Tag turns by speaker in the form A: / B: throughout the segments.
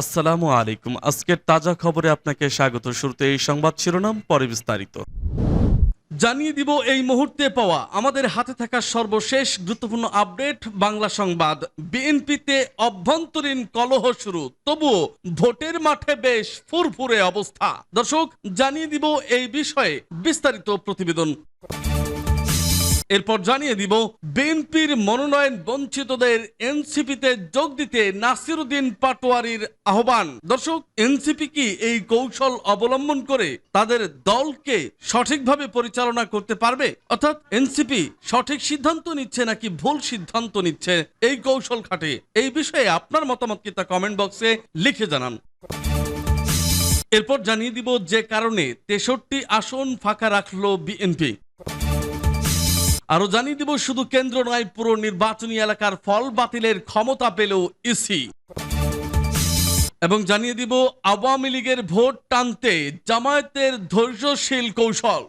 A: আসসালামু আলাইকুম। আজকের তাজা খবরে আপনাকে স্বাগত। শুরুতে এই সংবাদ শিরোনাম, পরে বিস্তারিত। জানিয়ে দিব এই মুহূর্তে পাওয়া আমাদের হাতে থাকা সর্বশেষ গুরুত্বপূর্ণ আপডেট, বাংলা সংবাদ। বিএনপিতে অভ্যন্তরীণ কলহ শুরু, তবুও ভোটের মাঠে বেশ ফুরফুরে অবস্থা। দর্শক, জানিয়ে দিব এই বিষয়ে বিস্তারিত প্রতিবেদন। এরপর জানিয়ে দিব, বিএনপির মনোনয়ন বঞ্চিতদের এনসিপিতে যোগ দিতে নাসিরুদ্দিন পাটোয়ারির আহ্বান। দর্শক, এনসিপি কি এই কৌশল অবলম্বন করে তাদের দলকে সঠিকভাবে পরিচালনা করতে পারবে? অর্থাৎ এনসিপি সঠিক সিদ্ধান্ত নিচ্ছে নাকি ভুল সিদ্ধান্ত নিচ্ছে? এই কৌশল খাটে। এই বিষয়ে আপনার মতামত কি তা কমেন্ট বক্সে লিখে জানান। এরপর জানিয়ে দিব যে কারণে তেষট্টি আসন ফাঁকা রাখল বিএনপি। আরও জানিয়ে দিব, শুধু কেন্দ্র নয়, পুরো নির্বাচনী এলাকার ফল বাতিলের ক্ষমতা পেল ইসি। এবং জানিয়ে দিব, আওয়ামী লীগের ভোট টানতে জামায়াতের ধৈর্যশীল কৌশল।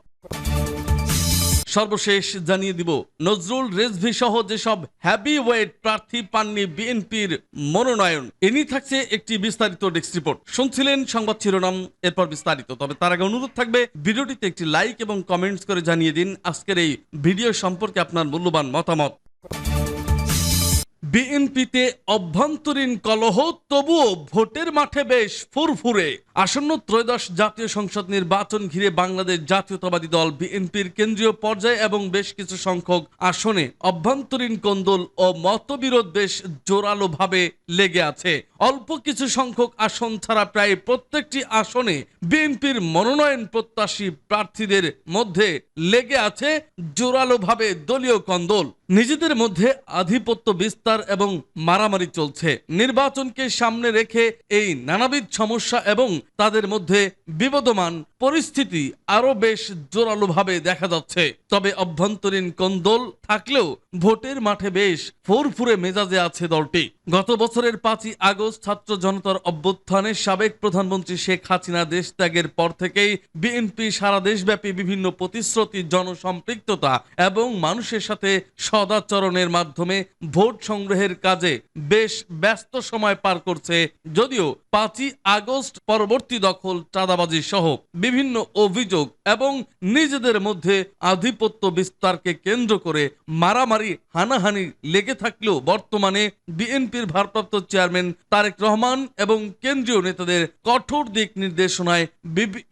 A: সর্বশেষ জানিয়ে দিব, নজরুল রেজভি সহ যেসব হ্যাভি ওয়েট প্রার্থী পাননি বিএনপির মনোনয়ন এনি থাকছে একটি বিস্তারিত ডেস্ক রিপোর্ট। শুনছিলেন সংবাদ শিরোনাম, এরপর বিস্তারিত। তবে তার আগে অনুরোধ থাকবে, ভিডিওটিতে একটি লাইক এবং কমেন্টস করে জানিয়ে দিন আজকের এই ভিডিও সম্পর্কে আপনার মূল্যবান মতামত। বিএনপিতে অভ্যন্তরীণ কলহ, তবুও ভোটের মাঠে বেশ ফুরফুরে। আসন্ন ত্রয়োদশ জাতীয় সংসদ নির্বাচন ঘিরে বাংলাদেশ জাতীয়তাবাদী দল বিএনপির কেন্দ্রীয় পর্যায়ে এবং বেশ কিছু সংখ্যক আসনে অভ্যন্তরীণ কোন্দল ও মতবিরোধ বেশ জোরালোভাবে লেগে আছে। অল্প কিছু সংখ্যক আসন ছাড়া প্রায় প্রত্যেকটি আসনে বিএনপির মনোনয়ন প্রত্যাশী প্রার্থীদের মধ্যে লেগে আছে জোরালোভাবে দলীয় কন্দল। নিজেদের মধ্যে আধিপত্য বিস্তার এবং মারামারি চলছে। নির্বাচনকে সামনে রেখে এই নানাবিধ সমস্যা এবং তাদের মধ্যে বিবদমান পরিস্থিতি আরও বেশ জোরালোভাবে দেখা যাচ্ছে। তবে অভ্যন্তরীণ কোন্দল থাকলেও ভোটের মাঠে বেশ ফুরফুরে মেজাজে আছে দলটি। গত বছরের পাঁচই আগস্ট ছাত্র জনতার অভ্যুত্থানে সাবেক প্রধানমন্ত্রী শেখ হাসিনা দেশ ত্যাগের পর থেকেই বিএনপি সারা দেশব্যাপী বিভিন্ন প্রতিশ্রুতি, জনসম্পৃক্ততা এবং মানুষের সাথে সদাচরণের মাধ্যমে ভোট সংগ্রহের কাজে বেশ ব্যস্ত সময় পার করছে। যদিও পাঁচই আগস্ট পরবর্তী দখল চাঁদাবাজি সহ বিভিন্ন অভিযোগ এবং নিজেদের মধ্যে আধিপত্য বিস্তারকে কেন্দ্র করে মারামারি, হানাহানি লেগে থাকলেও বর্তমানে বিএনপির ভারপ্রাপ্ত চেয়ারম্যান তারেক রহমান এবং কেন্দ্রীয় নেতাদের কঠোর দিক নির্দেশনায়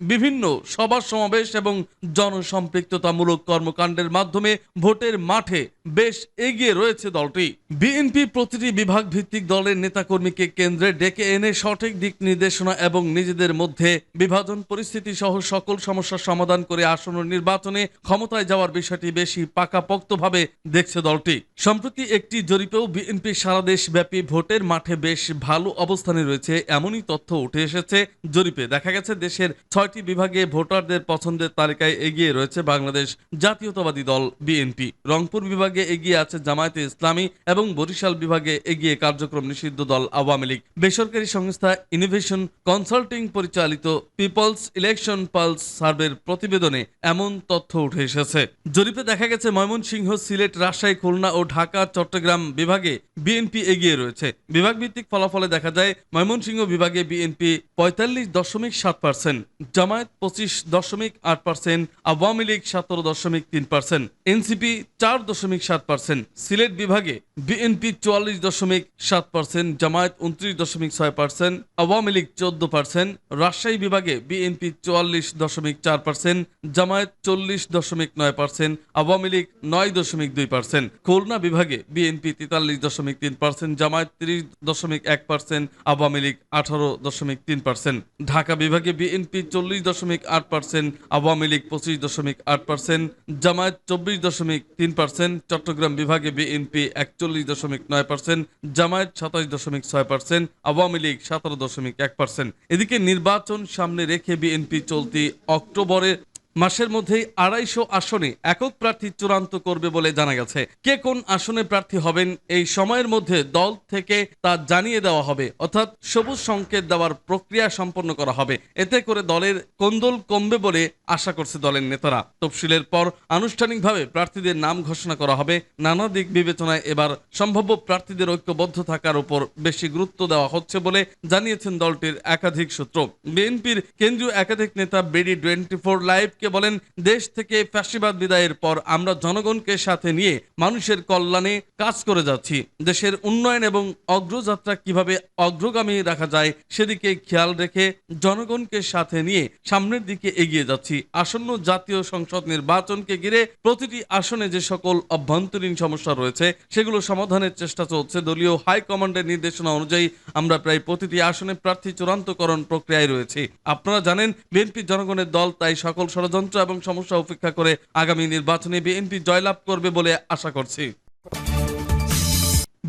A: বিভিন্ন সভা সমাবেশ এবং জনসম্পৃক্ততামূলক কর্মকাণ্ডের মাধ্যমে ভোটের মাঠে বেশ এগিয়ে রয়েছে দলটি। বিএনপি প্রতিটি বিভাগ ভিত্তিক দলের নেতাকর্মীকে কেন্দ্রে ডেকে এনে সঠিক দিক নির্দেশনা এবং নিজেদের মধ্যে বিভাজন পরিস্থিতি সহ সকল সমস্যার সমাধান করে আসন্ন নির্বাচনে ক্ষমতায় যাওয়ার বিষয়টি বেশি পাকাপোক্তভাবে দেখছে দলটি। সম্প্রতি একটি জরিপেও বিএনপি সারা দেশ ব্যাপী ভোটের মাঠে বেশ ভালো অবস্থানে রয়েছে এমনই তথ্য উঠে এসেছে জরিপে। দেখা গেছে, দেশের ছয়টি বিভাগে ভোটারদের পছন্দের তালিকায় এগিয়ে রয়েছে বাংলাদেশ জাতীয়তাবাদী দল বিএনপি। রংপুর বিভাগে এগিয়ে আছে জামায়াতে ইসলামী এবং বরিশাল বিভাগে এগিয়ে কার্যক্রম নিষিদ্ধ দল আওয়ামী লীগ। বেসরকারি সংস্থা ইনোভেশন কনসাল্টিং পরিচালিত পিপলস ইলেকশন পালস সার্ভের প্রতিবেদনে এমন তথ্য উঠে এসেছে। জরিপে দেখা গেছে, ময়মনসিংহ, সিলেট, রাজশাহী, খুলনা ও ঢাকা, চট্টগ্রাম বিভাগে বিএনপি এগিয়ে রয়েছে। বিভাগ ভিত্তিক ফলাফলে দেখা যায়, ময়মনসিংহ বিভাগে বিএনপি পঁয়তাল্লিশ দশমিক সাত পার্সেন্ট জামায়াত পঁচিশ দশমিক আট পার্সেন্ট আওয়ামী লীগ সতেরো দশমিক তিন পার্সেন্ট এনসিপি চার দশমিক সাত পার্সেন্ট সিলেট বিভাগে বিএনপি চুয়াল্লিশ দশমিক সাত পার্সেন্ট জামায়াত উনত্রিশ দশমিক ছয় পার্সেন্ট আওয়ামী লীগ চোদ্দ পার্সেন্ট রাজশাহী বিভাগে বিএনপি চুয়াল্লিশ দশমিক চার পার্সেন্ট জামায়াত চল্লিশ দশমিক নয় পার্সেন্ট আওয়ামী লীগ নয় দশমিক দুই পার্সেন্ট খুলনা বিভাগে বিএনপি তেতাল্লিশ দশমিক তিন পার্সেন্ট জামায়াত তিরিশ দশমিক এক পার্সেন্ট আওয়ামী লীগ আঠারো দশমিক তিন পার্সেন্ট ঢাকা বিভাগে বিএনপি চল্লিশ দশমিক আট পার্সেন্ট আওয়ামী লীগ পঁচিশ দশমিক আট পার্সেন্ট জামায়াত চব্বিশ দশমিক তিন পার্সেন্ট চট্টগ্রাম বিভাগে বিএনপি একচল্লিশ দশমিক নয় পার্সেন্ট জামায়াত সাতাশ দশমিক ছয় পার্সেন্ট আওয়ামী লীগ সতেরো দশমিক এক পার্সেন্ট এদিকে নির্বাচন সামনে রেখে বিএনপি চলতি অক্টোবরে মাসের মধ্যেই আড়াইশো আসনে একক প্রার্থী চূড়ান্ত করবে বলে জানা গেছে। কে কোন আসনে প্রার্থী হবেন এই সময়ের মধ্যে দল থেকে তা জানিয়ে দেওয়া হবে। অর্থাৎ সবুজ সংকেত দেওয়ার প্রক্রিয়া সম্পন্ন করা হবে। এতে করে দলের কোন্দল কমবে বলে আশা করছে দলের নেতারা। তফসিলের পর আনুষ্ঠানিকভাবে প্রার্থীদের নাম ঘোষণা করা হবে। নানা দিক বিবেচনায় এবার সম্ভাব্য প্রার্থীদের ঐক্যবদ্ধ থাকার উপর বেশি গুরুত্ব দেওয়া হচ্ছে বলে জানিয়েছেন দলটির একাধিক সূত্র। বিএনপির কেন্দ্রীয় একাধিক নেতা বেডি টোয়েন্টি ফোর লাইভকে বলেন, দেশ থেকে ফ্যাসিবাদ বিদায়ের পর আমরা জনগণকে সাথে নিয়ে মানুষের কল্যাণে কাজ করে যাচ্ছি। দেশের উন্নয়ন এবং অগ্রযাত্রা কীভাবে অগ্রগামী রাখা যায় সেদিকে খেয়াল রেখে জনগণকে সাথে নিয়ে সামনের দিকে এগিয়ে যাচ্ছি। আসন্ন জাতীয় সংসদ নির্বাচনকে ঘিরে প্রতিটি আসনে যে সকল অভ্যন্তরীণ সমস্যা রয়েছে, সেগুলো সমাধানের চেষ্টা চলছে। দলীয় হাইকমান্ডের নির্দেশনা অনুযায়ী আমরা প্রায় প্রতিটি আসনে প্রার্থী চূড়ান্তকরণ প্রক্রিয়ায় রয়েছে। আপনারা জানেন, বিএনপি জনগণের দল তাই সকল ষড়যন্ত্র এবং সমস্যা উপেক্ষা করে আগামী নির্বাচনে বিএনপি জয়লাভ করবে বলে আশা করছি।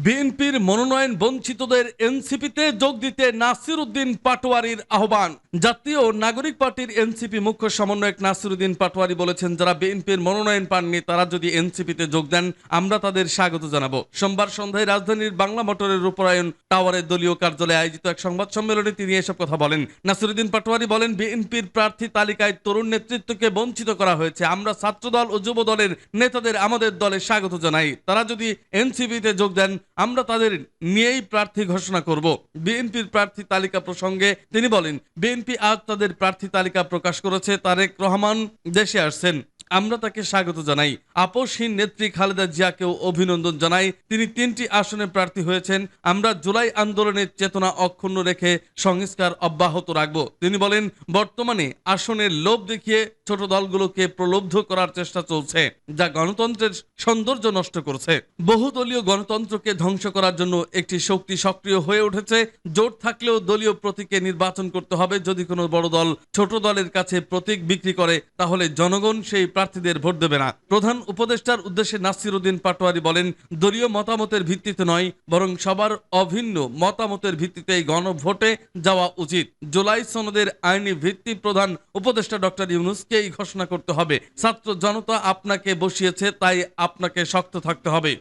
A: বিএনপির মনোনয়ন বঞ্চিতদের এনসিপিতে যোগ দিতে নাসির উদ্দিন পাটোয়ারির আহ্বান। জাতীয় নাগরিক পার্টির এনসিপি মুখ্য সমন্বয়ক নাসির উদ্দিন পাটোয়ারি বলেছেন, যারা বিএনপির মনোনয়ন পাননি, তারা যদি এনসিপিতে যোগ দেন, আমরা তাদের স্বাগত জানাব। সোমবার সন্ধ্যায় রাজধানীর বাংলা মোটরের রূপরায়ণ টাওয়ারের দলীয় কার্যালয়ে আয়োজিত এক সংবাদ সম্মেলনে তিনি এসব কথা বলেন। নাসিরুদ্দিন পাটোয়ারি বলেন, বিএনপির প্রার্থী তালিকায় তরুণ নেতৃত্বকে বঞ্চিত করা হয়েছে। আমরা ছাত্রদল ও যুব দলের নেতাদের আমাদের দলে স্বাগত জানাই। তারা যদি এনসিপিতে যোগ দেন আমরা তাদের নিয়েই প্রার্থী ঘোষণা করব। বিএনপির প্রার্থী তালিকা প্রসঙ্গে তিনি বলেন, বিএনপি আজ তাদের প্রার্থী তালিকা প্রকাশ করেছে, তারেক রহমান দেশে আসছেন। আমরা তাকে স্বাগত জানাই। আপোষহীন নেত্রী খালেদা জিয়াকেও অভিনন্দন জানাই। তিনি তিনটি আসনে প্রার্থী হয়েছেন। আমরা জুলাই আন্দোলনের চেতনা অক্ষুণ্ণ রেখে সংস্কার অব্যাহত রাখব। তিনি বলেন, বর্তমানে আসনের লোভ দেখিয়ে ছোট দলগুলোকে প্রলব্ধ করার চেষ্টা চলছে, যা গণতন্ত্রের সৌন্দর্য নষ্ট করছে। বহুদলীয় গণতন্ত্রকে ধ্বংস করার জন্য একটি শক্তি সক্রিয় হয়ে উঠেছে। জোট থাকলেও দলীয় প্রতীকে নির্বাচন করতে হবে। যদি কোনো বড় দল ছোট দলের কাছে প্রতীক বিক্রি করে, তাহলে জনগণ সেই প্রার্থীদের ভোট দেবে না। প্রধান উপদেষ্টার উদ্দেশ্যে নাসির উদ্দিন পাটোয়ারি বলেন, দলীয় মতামতের ভিত্তিতে নয়, বরং সবার অভিন্ন মতামতের ভিত্তিতে গণভোটে যাওয়া উচিত। জুলাই সনদের আইনি ভিত্তি প্রধান উপদেষ্টা ডক্টর ইউনুসকে এই ঘোষণা করতে হবে। ছাত্র জনতা আপনাকে বসিয়েছে, তাই আপনাকে শক্ত থাকতে হবে।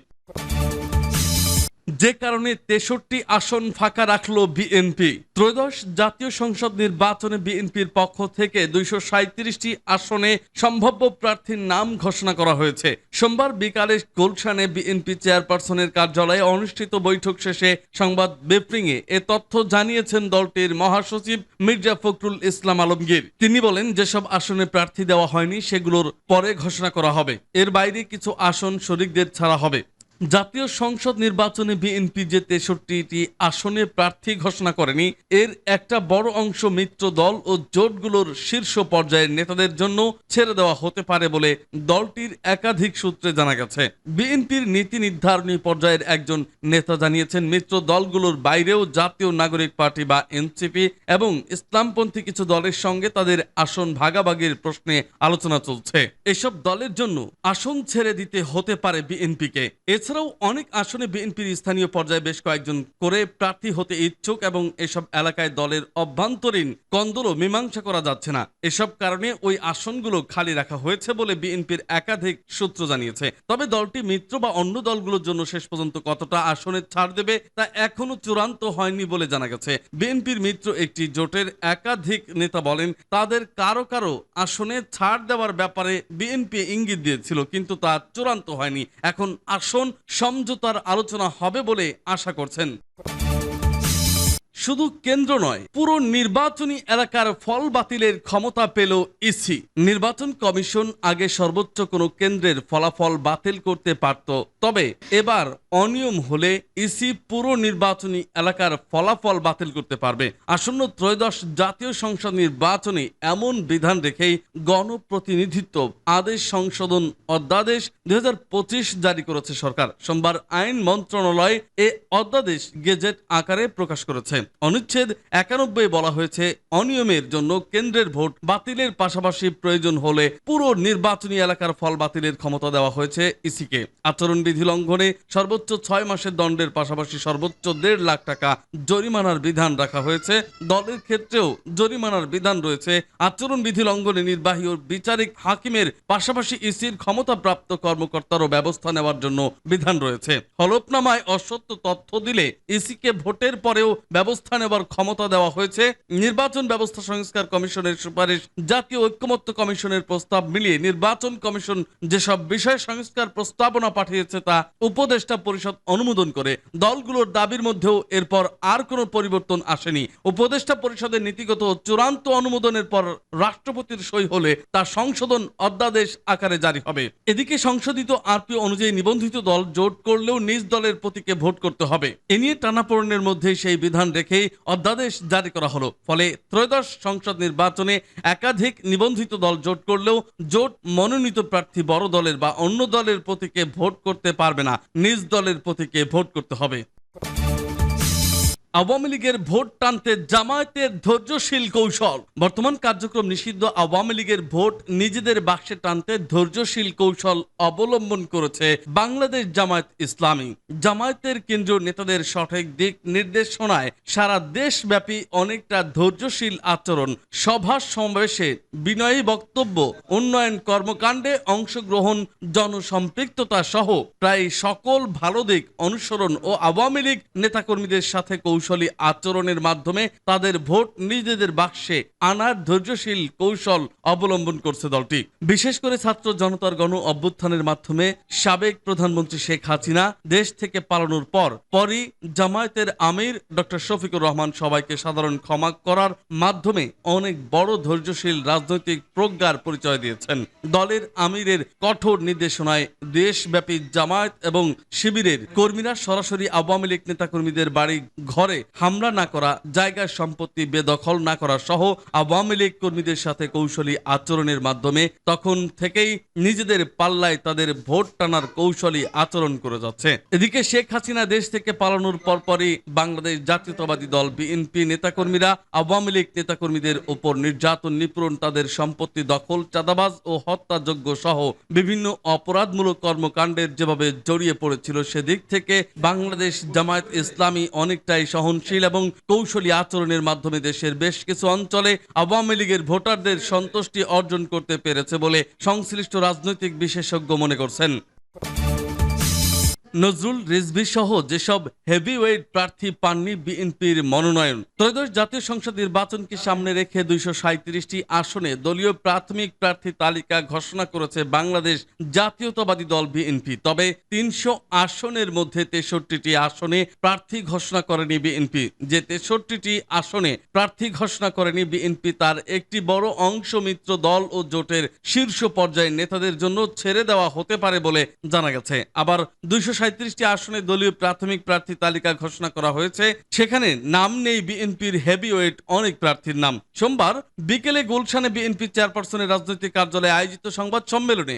A: যে কারণে তেষট্টি আসন ফাঁকা রাখল বিএনপি ত্রয়োদশ জাতীয় সংসদ নির্বাচনে বিএনপির পক্ষ থেকে দুইশো সাঁত্রিশটি আসনে সম্ভাব্য প্রার্থীর নাম ঘোষণা করা হয়েছে। সোমবার বিকালে গুলশানে বিএনপি চেয়ারপারসনের কার্যালয়ে অনুষ্ঠিত বৈঠক শেষে সংবাদ ব্রিফিংয়ে এ তথ্য জানিয়েছেন দলটির মহাসচিব মির্জা ফখরুল ইসলাম আলমগীর। তিনি বলেন, যেসব আসনে প্রার্থী দেওয়া হয়নি, সেগুলোর পরে ঘোষণা করা হবে। এর বাইরে কিছু আসন শরিকদের ছাড়া হবে। জাতীয় সংসদ নির্বাচনে বিএনপি যে তেষট্টিটি আসনে প্রার্থী ঘোষণা করেনি, এর একটা বড় অংশ মিত্র দল ও জোটগুলোর শীর্ষ পর্যায়ের নেতাদের জন্য ছেড়ে দেওয়া হতে পারে বলে দলটির একাধিক সূত্রে জানা গেছে। বিএনপির নীতি নির্ধারণী পর্যায়ের একজন নেতা জানিয়েছেন, মিত্র দলগুলোর বাইরেও জাতীয় নাগরিক পার্টি বা এনসিপি এবং ইসলামপন্থী কিছু দলের সঙ্গে তাদের আসন ভাগাভাগির প্রশ্নে আলোচনা চলছে। এসব দলের জন্য আসন ছেড়ে দিতে হতে পারে বিএনপিকে। এছাড়াও অনেক আসনে বিএনপির স্থানীয় পর্যায়ে বেশ কয়েকজন করে প্রার্থী হতে ইচ্ছুক এবং এসব এলাকায় দলের অভ্যন্তরীণ কন্দলও মীমাংসা করা যাচ্ছে না। এসব কারণে ওই আসনগুলো খালি রাখা হয়েছে বলে বিএনপির একাধিক সূত্র জানিয়েছে। তবে দলটি মিত্র বা অন্য দলগুলোর জন্য শেষ পর্যন্ত কতটা আসনে ছাড় দেবে তা এখনও চূড়ান্ত হয়নি বলে জানা গেছে। বিএনপির মিত্র একটি জোটের একাধিক নেতা বলেন, তাদের কারও কারও আসনে ছাড় দেওয়ার ব্যাপারে বিএনপি ইঙ্গিত দিয়েছিল, কিন্তু তা চূড়ান্ত হয়নি। এখন আসন সমঝোতার আলোচনা হবে বলে আশা করছেন। শুধু কেন্দ্র নয়, পুরো নির্বাচনী এলাকার ফল বাতিলের ক্ষমতা পেল ইসি। নির্বাচন কমিশন আগে সর্বোচ্চ কোনো কেন্দ্রের ফলাফল বাতিল করতে পারত। তবে এবার অনিয়ম হলে ইসি পুরো নির্বাচনী এলাকার ফলাফল বাতিল করতে পারবে। আসন্ন ত্রয়োদশ জাতীয় সংসদ নির্বাচনে এমন বিধান রেখেই গণপ্রতিনিধিত্ব আদেশ সংশোধন অধ্যাদেশ দুই হাজার পঁচিশ জারি করেছে সরকার। সোমবার আইন মন্ত্রণালয় এ অধ্যাদেশ গেজেট আকারে প্রকাশ করেছে। অনুচ্ছেদ একানব্বই বলা হয়েছে, অনিয়মের জন্য কেন্দ্রের ভোট বাতিলের পাশাপাশি প্রয়োজন হলে পুরো নির্বাচনী এলাকার ফল বাতিলের ক্ষমতা দেওয়া হয়েছে ইসিকে। আচরণবিধি লঙ্ঘনে সর্বোচ্চ ছয় মাসের দণ্ডের পাশাপাশি সর্বোচ্চ দেড় লাখ টাকা জরিমানার বিধান রাখা হয়েছে। দলের ক্ষেত্রেও জরিমানার বিধান রয়েছে। আচরণবিধি লঙ্ঘনে নির্বাহী ও বিচারিক হাকিমের পাশাপাশি ইসির ক্ষমতাপ্রাপ্ত কর্মকর্তারও ব্যবস্থা নেওয়ার জন্য বিধান রয়েছে। হলফনামায় অসত্য তথ্য দিলে ইসিকে ভোটের পরেও ব্যবস্থা নেওয়ার ক্ষমতা দেওয়া হয়েছে। নির্বাচন ব্যবস্থা সংস্কার কমিশনের সুপারিশ, জাতীয় ঐক্যমত্য কমিশনের প্রস্তাব মিলিয়ে নির্বাচন কমিশন যেসব বিষয় সংস্কার প্রস্তাবনা পাঠিয়েছে তা উপদেষ্টা পরিষদ অনুমোদন করে। দলগুলোর দাবির মধ্যেও এরপর আর কোনো পরিবর্তন আসেনি। উপদেষ্টা পরিষদের নীতিগত চূড়ান্ত অনুমোদনের পর রাষ্ট্রপতির সই হলে তা সংশোধন অধ্যাদেশ আকারে জারি হবে। এদিকে সংশোধিত আরপি অনুযায়ী নিবন্ধিত দল জোট করলেও নিজ দলের প্রতীকে ভোট করতে হবে। এ নিয়ে টানাপোড়েনের মধ্যে সেই বিধান রেখেই অধ্যাদেশ জারি করা হলো। ফলে ত্রয়োদশ সংসদ নির্বাচনে একাধিক নিবন্ধিত দল জোট করলেও জোট মনোনীত প্রার্থী বড় দলের বা অন্য দলের প্রতীকে ভোট করতে পারবে না। নিজ দলের প্রতীকে ভোট করতে হবে। আওয়ামী লীগের ভোট টানতে জামায়াতের ধৈর্যশীল কৌশল। বর্তমান কার্যক্রম নিষিদ্ধ, আওয়ামী লীগের ভোট নিজেদের বাক্সে টানতে ধৈর্যশীল কৌশল অবলম্বন করেছে বাংলাদেশ জামায়াত ইসলামী। জামায়াতের কেন্দ্রীয় নেতাদের সঠিক দিক নির্দেশনায় সারা দেশব্যাপী অনেকটা ধৈর্যশীল আচরণ, সভা সমাবেশে বিনয়ী বক্তব্য, উন্নয়ন কর্মকাণ্ডে অংশগ্রহণ, জনসম্পৃক্ততা সহ প্রায় সকল ভালো দিক অনুসরণ ও আওয়ামী লীগ নেতাকর্মীদের সাথে কৌশলী আচরণের মাধ্যমে তাদের ভোট নিজেদের বাক্সে আনার ধৈর্যশীল কৌশল অবলম্বন করছে দলটি। বিশেষ করে ছাত্র জনতার গণ অভ্যুত্থানের মাধ্যমে সাবেক প্রধানমন্ত্রী শেখ হাসিনা দেশ থেকে পালানোর পর পরই জামায়াতের আমির ডক্টর শফিকুর রহমান সবাইকে সাধারণ ক্ষমা করার মাধ্যমে অনেক বড় ধৈর্যশীল রাজনৈতিক প্রজ্ঞার পরিচয় দিয়েছেন। দলের আমিরের কঠোর নির্দেশনায় দেশব্যাপী জামায়াত এবং শিবিরের কর্মীরা সরাসরি আওয়ামী লীগ নেতাকর্মীদের বাড়ি ঘরে হামলা না করা, জায়গার সম্পত্তি বেদখল না করা সহ আওয়ামী লীগ কর্মীদের সাথে কৌশলী আচরণের মাধ্যমে তখন থেকেই নিজেদের পাল্লায় তাদের ভোট টানার কৌশলী আচরণ করে যাচ্ছে। এদিকে শেখ হাসিনা দেশ থেকে পালানোর পরপরই বাংলাদেশ জাতীয়তাবাদী দল বিএনপি নেতাকর্মীরা, আওয়ামী লীগ নেতাকর্মীদের উপর নির্যাতন নিপূরণ তাদের সম্পত্তি দখল, চাঁদাবাজ ও হত্যাযোগ্য সহ বিভিন্ন অপরাধমূলক কর্মকাণ্ডের যেভাবে জড়িয়ে পড়েছিল সেদিক থেকে বাংলাদেশ জামায়াত ইসলামী অনেকটাই সহনশীল এবং কৌশলী আচরণের মাধ্যমে দেশের বেশ কিছু অঞ্চলে আওয়ামী লীগের ভোটারদের সন্তুষ্টি অর্জন করতে পেরেছে বলে সংশ্লিষ্ট রাজনৈতিক বিশেষজ্ঞ মনে করছেন। নজরুল রিজভি সহ যেসব হেভিওয়েট প্রার্থী পাননি বিএনপির মনোনয়ন, ত্রয়োদশ জাতীয় সংসদ নির্বাচনকে সামনে রেখে দুইশো সাঁত্রিশটি আসনে দলীয় প্রাথমিক প্রার্থী তালিকা ঘোষণা করেছে বাংলাদেশ জাতীয়তাবাদী দল বিএনপি। তবে তিনশো আসনের মধ্যে তেষট্টিটি আসনে প্রার্থী ঘোষণা করেনি বিএনপি। যে তেষট্টিটি আসনে প্রার্থী ঘোষণা করেনি বিএনপি, তার একটি বড় অংশ মিত্র দল ও জোটের শীর্ষ পর্যায়ের নেতাদের জন্য ছেড়ে দেওয়া হতে পারে বলে জানা গেছে। আবার দুইশো সাঁত্রিশটি আসনে দলীয় প্রাথমিক প্রার্থী তালিকা ঘোষণা করা হয়েছে। সেখানে নাম নেই বিএনপির হেভি ওয়েট অনেক প্রার্থীর নাম। সোমবার বিকেলে গুলশানে বিএনপি চেয়ারপারসনের রাজনৈতিক কার্যালয়ে আয়োজিত সংবাদ সম্মেলনে